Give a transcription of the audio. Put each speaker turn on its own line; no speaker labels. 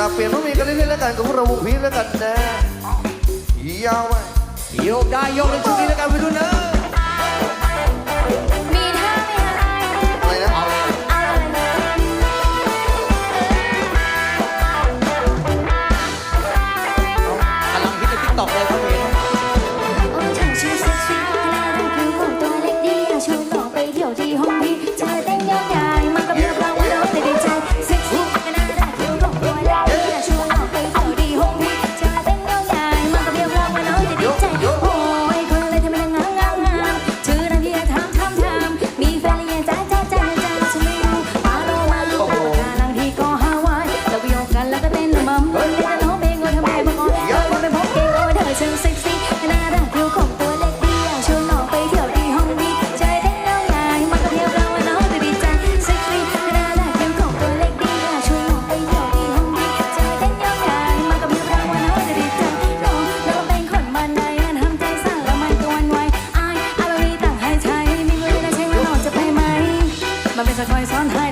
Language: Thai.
ลับเปลี่ยนมามีกันเรื่อยๆแล้วกันกับพวกเราวงพีแล้วกันนะยาวไป
โยกได้โยกในช่วงนี้แล้วกันไปดูนะ ah 山